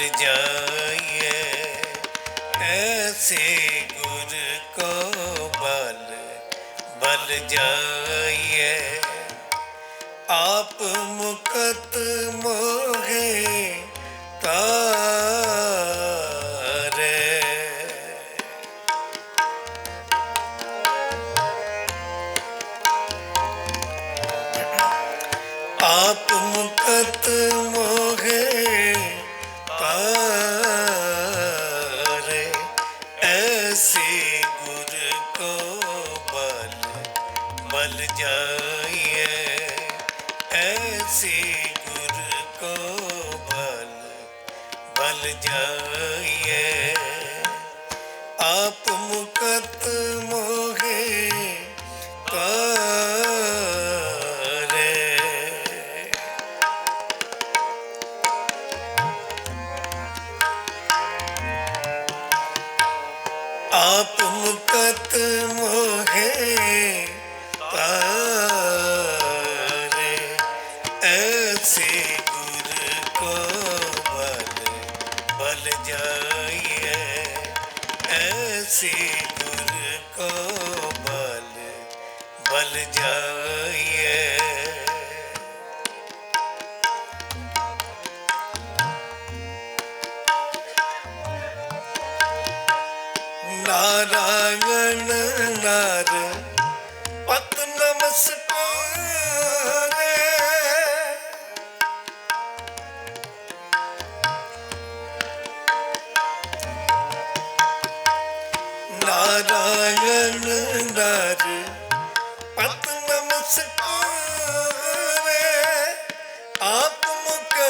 ਨਾਲ ਜਾਈਏ। ਐਸੇ ਗੁਰ ਕੋ ਬਲ ਬਲ ਜਾਈਏ। ਆਪ ਮੁਕਤ ਮੋਹੇ ਤਾ ਆਪ ਮੁਕਤ ਨਾਲ ਜਾਈਏ। ਨਾਰਾਇਣ ਨਾ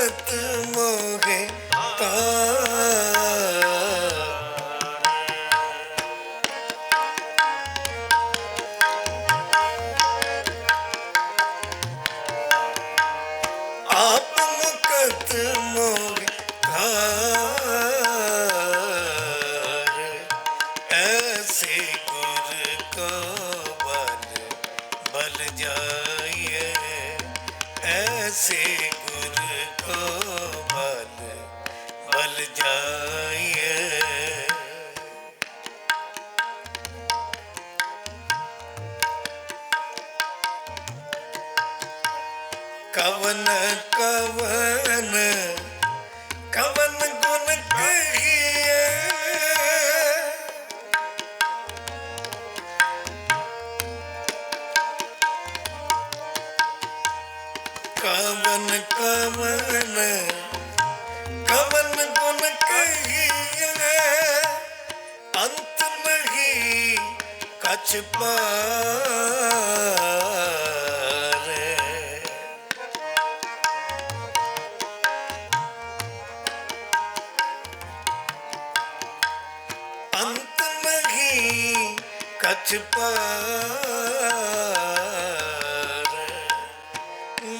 முகே தா ਵਿੱਚ ਪਾਰੇ ਅੰਤ ਨਹੀਂ ਕਛ ਪਾਰੇ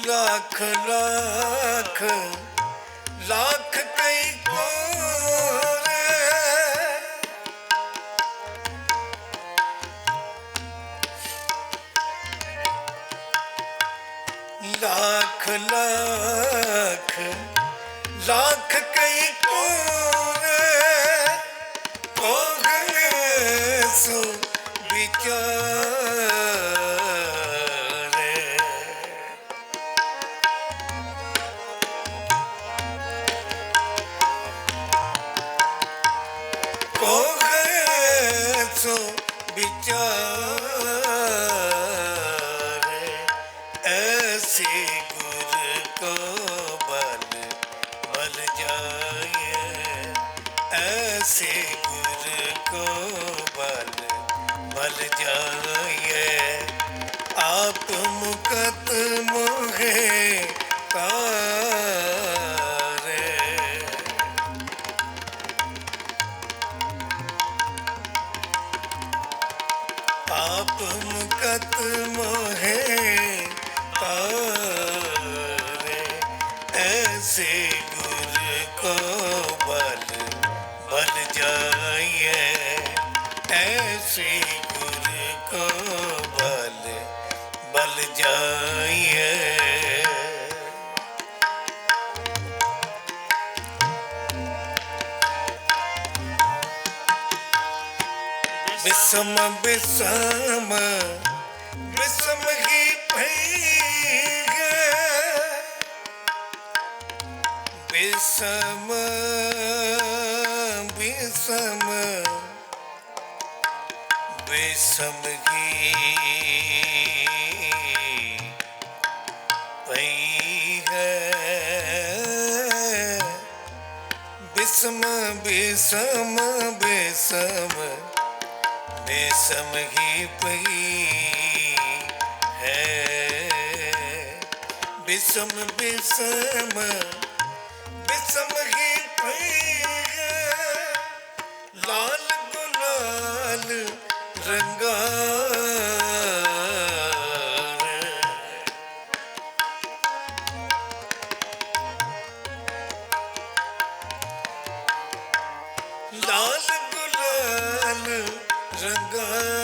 ਲੱਖ ਲੱਖ ਲੱਖ ਕਈ ਲੱਖ ਲੱਖ ਲੱਖ ਕਈ ਸੋ ਵਿਚਾਰ ऐसे गुर को बल बल जाइए आप मुकत मोहे तारे आप मुकत मोहे ਐਸੀ ਗੁਰ ਕੋ ਬਲ ਬਲ ਜਾਈਏ ਬਿਸਮ ਬਿਸਮ ਬਿਸਮ ਹੀ ਭਈ ਬਿਸਮ ਬਿਸਮ ਬਿਸਮ ਹੀ ਪਈ ਹੈ ਬਿਸਮ ਬਿਸਮ ਬਿਸਮ ਬਿਸਮ ਹੀ ਪਈ ਹੈ ਬਿਸਮ ਬਿਸਮ ਬਿਸਮ ਰੰਗਾ ਲਾਲ ਗੁਲਾਲ ਰੰਗਾ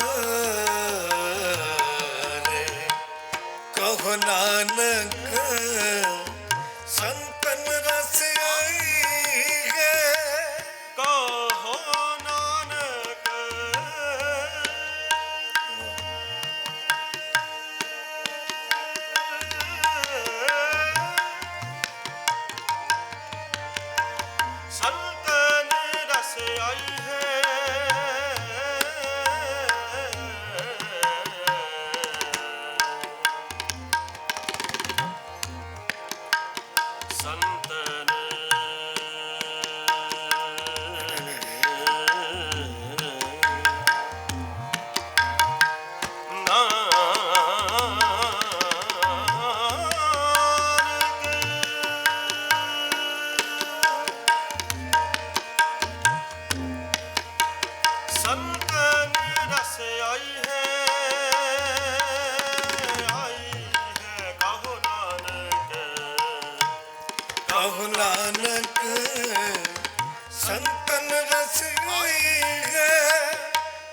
ਸੰਤਨ ਰਸ ਆਈ ਹੈ।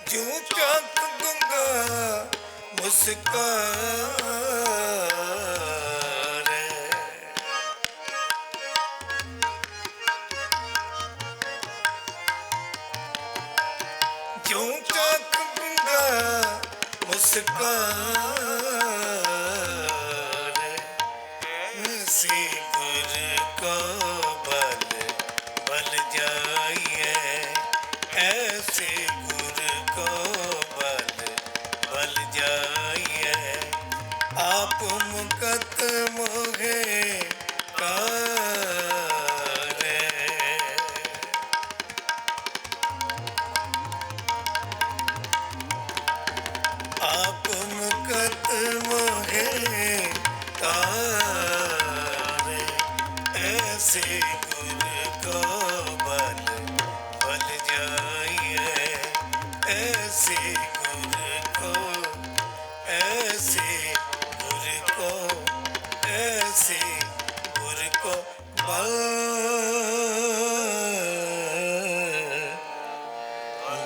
ਜਿਉ ਚੱਕ ਦੂੰਗਾ ਮੁਸਕਾਨ ਜਿਉ ਚੱਕ ਦੂੰਗਾ ਮੁਸਕਾਨ ਸੇ ਗੁਰ ਕੋ ਬਲ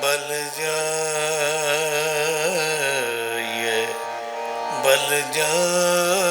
ਬਲ ਜਾਈਏ ਬਲ ਜਾਈਏ।